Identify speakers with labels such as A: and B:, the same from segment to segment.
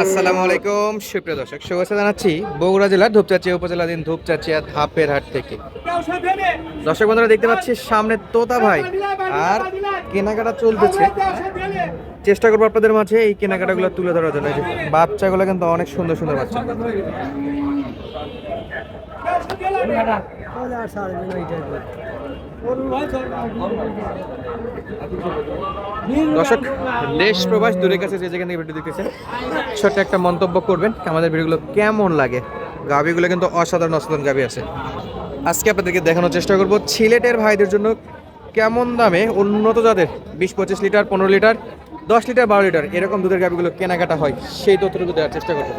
A: আসসালামু আলাইকুম, সুপ্রিয় দর্শক, শুভেচ্ছা জানাচ্ছি বগুড়া জেলার ধূপচাচিয়া উপজেলাধীন ধূপচাচিয়া ধাপের হাট থেকে। দর্শক বন্ধুরা, দেখতে পাচ্ছি সামনে তোতা ভাই আর কেনাকাটা চলতেছে। চেষ্টা করব আপনাদের মাঝে এই কেনাকাটাগুলো তুলে ধরার জন্য। বাচ্চাগুলো কিন্তু অনেক সুন্দর সুন্দর বাচ্চা। দর্শক, দেশ প্রবাস দূরের কাছে যে যেখানে ভিডিও দেখতেছেন, ছোট্ট একটা মন্তব্য করবেন আমাদের ভিডিওগুলো কেমন লাগে। গাভিগুলো কিন্তু অসাধারণ অসাধারণ গাভি আছে। আজকে আপনাদেরকে দেখানোর চেষ্টা করব সিলেটের ভাইদের জন্য কেমন দামে উন্নত জাতের বিশ পঁচিশ লিটার, পনেরো লিটার, দশ লিটার, বারো লিটার এরকম দুধের গাভিগুলো কেনাকাটা হয়, সেই তথ্যটুকু দেওয়ার চেষ্টা করব।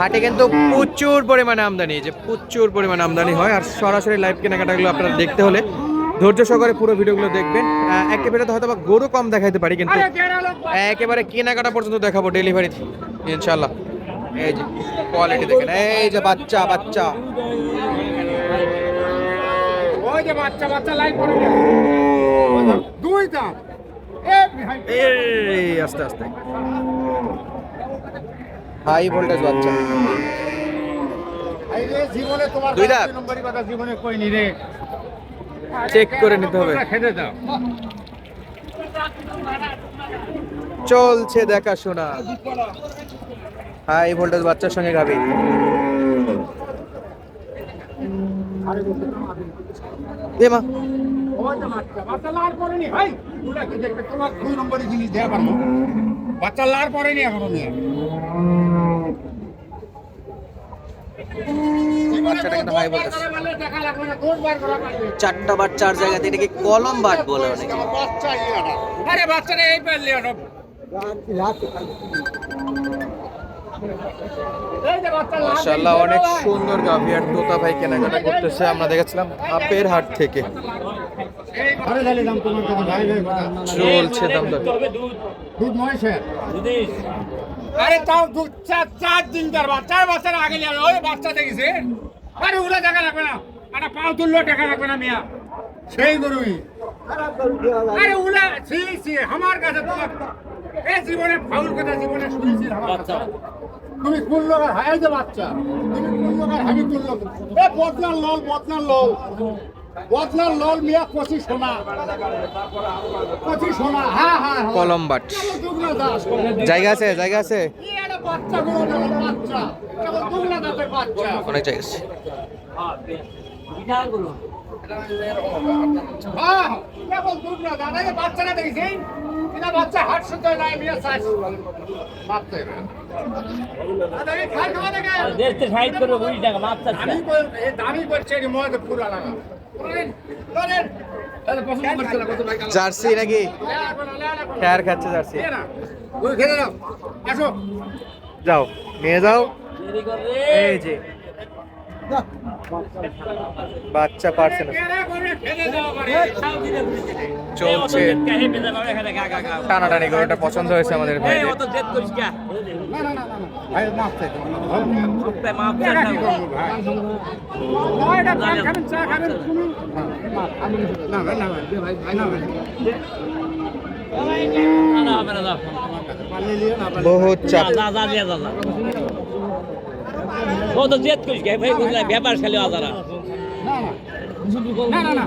A: হাটে কিন্তু প্রচুর পরিমাণে আমদানি যে প্রচুর পরিমাণে আমদানি হয়, আর সরাসরি লাইভ কেনাকাটাগুলো আপনারা দেখতে হলে ধৈর্য সহকারে পুরো ভিডিওগুলো দেখবেন। একটা ভিডিওতে হয়তো বা গরু কম দেখাইতে পারি কিন্তু একেবারে কেনাকাটা পর্যন্ত দেখাবো ডেলিভারি ইনশাল্লাহ এই যে কোয়ালিটি দেখেন এই যে বাচ্চা বাচ্চা।
B: ওই যে বাচ্চা বাচ্চা লাইন করে গেল দুইটা। এ
A: এই আস্তে আস্তে। হাই ভোল্টেজ বাচ্চা।
B: জীবনে
A: দুই
B: কথা
A: দাঁত?
B: দুই নম্বরই কথা জীবনে কইনি রে।
A: চেক করে নিতে হবে। চলছে দেখাশোনা। হাই ভোল্টেজ বাচ্চার সঙ্গে গাবি। এ মা।
B: বাচ্চা লার এখনও নিয়ে।
A: বাচ্চাটা কিন্তু
B: লাগবে
A: চারটা বার চার জায়গাতে এটাকে কলম বাট বলে অনেকে?
B: আরে বাচ্চারা এই পারলে ওটা এই যে বাচ্চা লার
A: মাশাআল্লাহ অনেক সুন্দর গাভি আর তোতা ভাই কেনাকাটা করতেছে। আমরা দেখেছিলাম আপের হাট থেকে। চলছে দাম দর।
B: দুধ নয় স্যার আরে তাও দুধ চার চার দিন তার বাচ্চা বছর আগে যাবে ওই বাচ্চা দেখেছে আরে ওরা টাকা লাগবে না। আরে পাও তুললেও টাকা লাগবে না মিয়া। সেই গরুই। আরে ওলা ছি ছি আমার কাছে তোমার এ জীবনে ফাউল কথা জীবনে শুনেছি আমার কাছে। তুমি কোন লোকের যে বাচ্চা। তুমি কোন লোকের হাবি কোন এ বদনার লল বদনার লল। বদনার লল মিয়া কচি সোনা। কচি সোনা হ্যাঁ হ্যাঁ।
A: কলম বাট
B: কেবল দুগনা দাস
A: জায়গা আছে জায়গা আছে?
B: বাচ্চা গুলো বাচ্চা। কেবল দুগনা দাসের বাচ্চা।
A: অনেক জায়গা আছে।
B: হ্যাঁ এটা বাচ্চা হাট শুদ্ধ নাই মিয়া সাইজ দামি কর এই দামি করছে এই মদ পুরা লাগা
A: জার্সি নাকি? খেয়ার খাচ্ছে জার্সি।
B: না। ওই খেলে নাও। আসো।
A: যাও নিয়ে যাও। এই যে। বাচ্চা পারছে না চলছে টানাটানি গরুটা পছন্দ হয়েছে আমাদের ভাই বহুত চাপ
C: ও তো জেদ করিস কে ভাই বুঝলাই ব্যাপার খালি আজারা
B: না, না, না,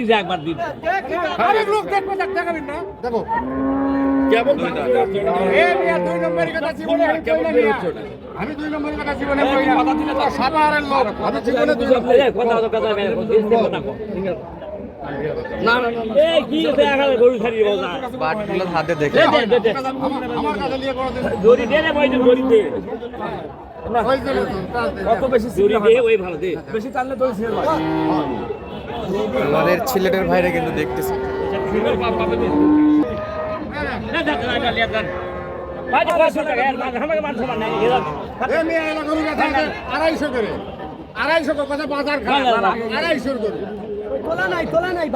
B: যে,
C: একবার দিন।
B: লোক দেখবে, দেখাবেন না? দেখো। এ দুই নম্বরের কথা জীবনে আমি কই না। আমি দুই নম্বরের কথা জীবনে না। লোক, আমি জীবনে দুই নম্বরের-
C: এই কথা কথা বের কর দিতে কথা কো এই কি গরু ছাড়িয়ে
A: বাটগুলো হাতে দেখে
C: দে দে দে দে।
B: আমার- আমার কাছে নিয়ে কোনোদিন
C: দড়ি দে রে ভাই দড়ি দে।
B: ওই জন্য তো, তার দেখে।
C: কত বেশি দড়ি দে ওই ভালো দে। বেশি টানলে দড়ি ছেড়ে
A: আমাদের ছিলেটের ভাইরা কিন্তু দেখতেছে।
B: আড়াইশো করে। আড়াইশো করে কথা বাজার খারাপ আড়াইশো করে হাঁটাও নাই তোলা নাই।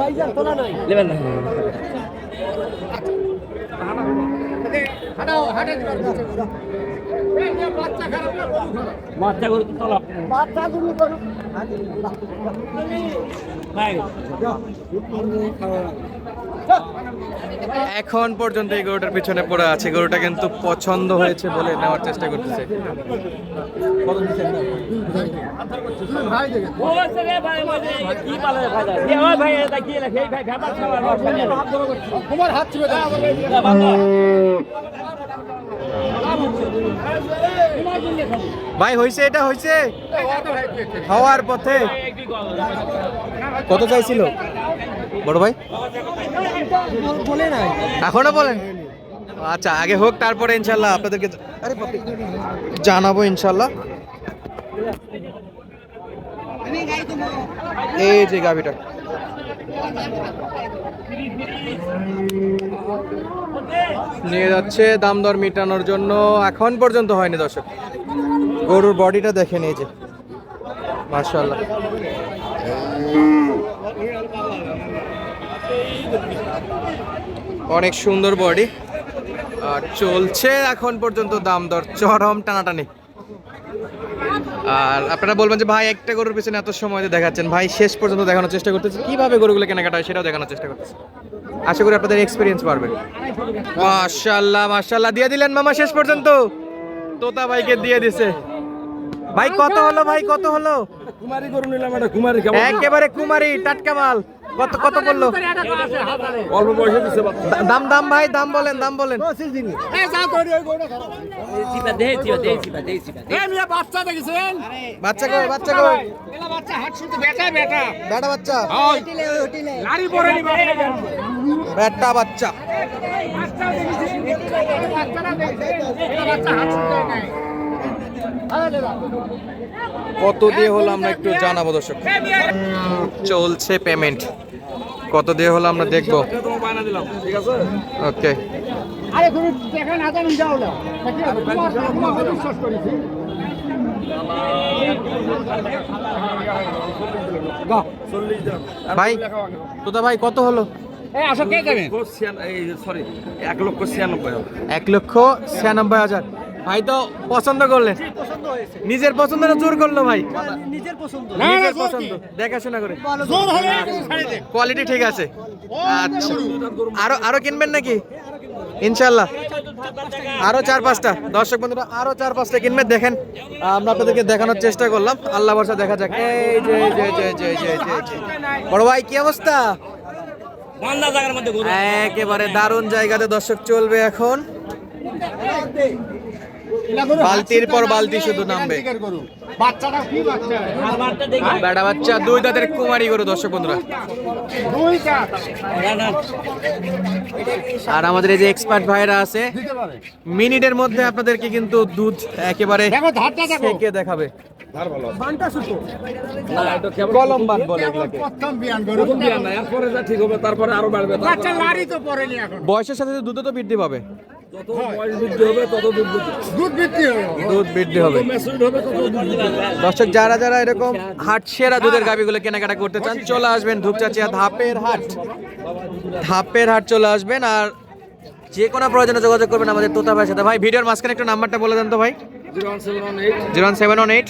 B: এ মেয়ে বাচ্চা খারাপ না। গরু বাচ্চা গরু গরু
C: ভাই।
A: এখন পর্যন্ত এই গরুটার পিছনে পড়ে আছে। গরুটা কিন্তু পছন্দ হয়েছে বলে নেওয়ার চেষ্টা করতেছে।
C: ভাই
A: হয়েছে এটা হয়েছে হওয়ার পথে। কত চাইছিল? বড় ভাই? এখনও বলেন। আচ্ছা আগে হোক, তারপরে ইনশাল্লাহ আপনাদেরকে জানাব ইনশাল্লাহ। এই যে গাভিটা। নিয়ে যাচ্ছে, দাম দর মেটানোর জন্য এখন পর্যন্ত হয়নি দর্শক। গরুর বডিটা দেখে নিয়েছে মার্শাল্লাহ অনেক সুন্দর বডি। আর চলছে এখন পর্যন্ত দাম দর চরম টানাটানি। আর আপনারা বলবেন যে ভাই একটা গরুর পিছনে এত সময় দেখাচ্ছেন। ভাই শেষ পর্যন্ত দেখানোর চেষ্টা করতেছে। কীভাবে গরুগুলো কেনাকাটা হয় সেটাও দেখানোর চেষ্টা করতেছে। আশা করি আপনাদের এক্সপিরিয়েন্স পারবে মাশাল্লাহ মাশাল্লাহ দিয়ে দিলেন মামা শেষ পর্যন্ত। তোতা ভাইকে দিয়ে দিছে। ভাই কত হলো ভাই কত হলো?
C: কুমারী গরু নিলাম
A: একেবারে কুমারী টাটকা মাল। কত কত বলল?
C: অল্প পয়সা দিছে
A: দাম দাম ভাই দাম বলেন দাম বলেন।
B: বাচ্চা
A: কই বাচ্চা কই?
B: বেটা
A: বাচ্চা? বেটা বাচ্চা।
B: বাচ্চা
A: কত দিয়ে হলো আমরা একটু জানাব দর্শক। চলছে পেমেন্ট কত দিয়ে হলো আমরা দেখব। ওকে ভাই তোতা ভাই কত হলো?
C: এক লক্ষ ছিয়ানব্বই
A: হাজার। ভাই তো পছন্দ করলেন। নিজের পছন্দ না জোর করল ভাই।
B: নিজের পছন্দ।
A: নিজের পছন্দ। দেখাশোনা করে।
B: জোর হলে ছাড়ে দে
A: কোয়ালিটি ঠিক আছে। আচ্ছা। আরও আরও কিনবেন নাকি? ইনশাল্লাহ আরও চার পাঁচটা। দর্শক বন্ধুরা আরও চার পাঁচটা কিনবেন। দেখেন আমরা আপনাদেরকে দেখানোর চেষ্টা করলাম। আল্লাহ বর্ষা দেখা যাক। এই যে এই যে এই যে এই যে যে যে, বড় ভাই কি অবস্থা? একেবারে দারুণ জায়গাতে দর্শক চলবে এখন। বালতির পর বালতি শুধু নামবে।
B: বাচ্চাটা কি বাচ্চা?
A: বেটা বাচ্চা দুই দাঁতের কুমারী গরু দর্শক বন্ধুরা। আর আমাদের এই যে এক্সপার্ট ভাইরা আছে মিনিটের মধ্যে আপনাদেরকে কিন্তু দুধ একেবারে দেখাবে।
B: বানটা সুতো
C: না এটা কেবল
A: কলম বান বলে
B: কেবল
A: এগুলাকে।
B: প্রথম বিয়ান গরু
C: প্রথম বিয়ান না এরপরে যা ঠিক হবে তারপরে আরও বাড়বে।
B: বাচ্চা লারি তো পড়েনি এখন।
A: বয়সের সাথে সাথে দুধও তো বৃদ্ধি পাবে। দর্শক যারা যারা এরকম হাট সেরা দুধের গাবিগুলো কেনাকাটা করতে চান চলে আসবেন ধূপচাচিয়া ধাপের হাট। ধাপের হাট চলে আসবেন আর যে কোনো প্রয়োজনে যোগাযোগ করবেন আমাদের তোতা ভাইয়ের সাথে। ভাই ভিডিওর মাঝখানে একটু নাম্বারটা বলে দেন তো ভাই।
C: Zero one seven one eight.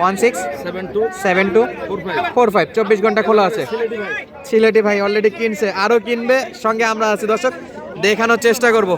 A: One
C: six seven two. Four five.
A: চব্বিশ ঘণ্টা খোলা আছে।
C: সিলেটি ভাই।
A: সিলেটি ভাই অলরেডি কিনছে আরও কিনবে সঙ্গে আমরা আছি। দর্শক দেখানোর চেষ্টা করব।